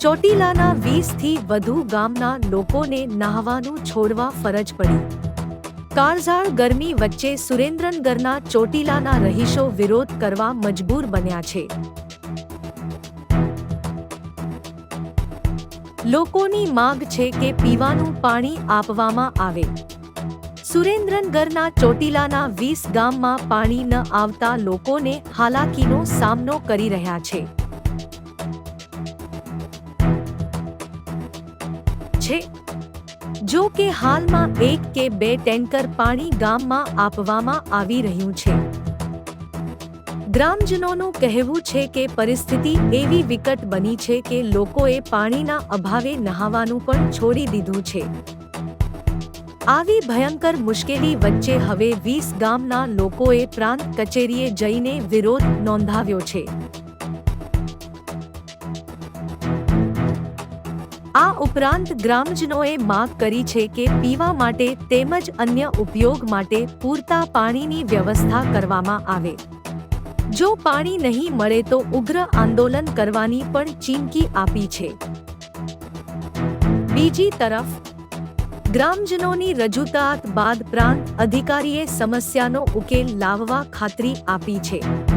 ચોટીલાના વીસથી વધુ ગામના લોકોને નહાવાનું છોડવા ફરજ પડી. કાળઝાળ ગરમી વચ્ચે સુરેન્દ્રનગરના ચોટીલાના રહીશો વિરોધ કરવા મજબૂર બન્યા છે. લોકોની માંગ છે કે પીવાનું પાણી આપવામાં આવે. સુરેન્દ્રનગરના ચોટીલાના વીસ ગામમાં પાણી ન આવતા લોકોને હાલાકીનો સામનો કરી રહ્યા છે. છે? જો કે હાલમાં એક કે બે ટેન્કર પાણી ગામમાં આપવામાં આવી રહ્યું છે. ગ્રામજનોનું કહેવું છે કે પરિસ્થિતિ એવી વિકટ બની છે કે લોકોએ પાણીના અભાવે નહાવાનું પણ છોડી દીધું છે. આવી ભયંકર મુશ્કેલી વચ્ચે હવે વીસ ગામના લોકોએ પ્રાંત કચેરીએ જઈને વિરોધ નોંધાવ્યો છે. આ ઉપરાંત ગ્રામજનોએ માંગ કરી છે કે પીવા માટે તેમજ અન્ય ઉપયોગ માટે પૂરતા પાણીની વ્યવસ્થા કરવામાં આવે. જો પાણી નહીં મળે તો ઉગ્ર આંદોલન કરવાની પણ ચીમકી આપી છે. બીજી તરફ, ગ્રામજનોની રજૂઆત બાદ પ્રાંત અધિકારીએ સમસ્યાનો ઉકેલ લાવવા ખાતરી આપી છે.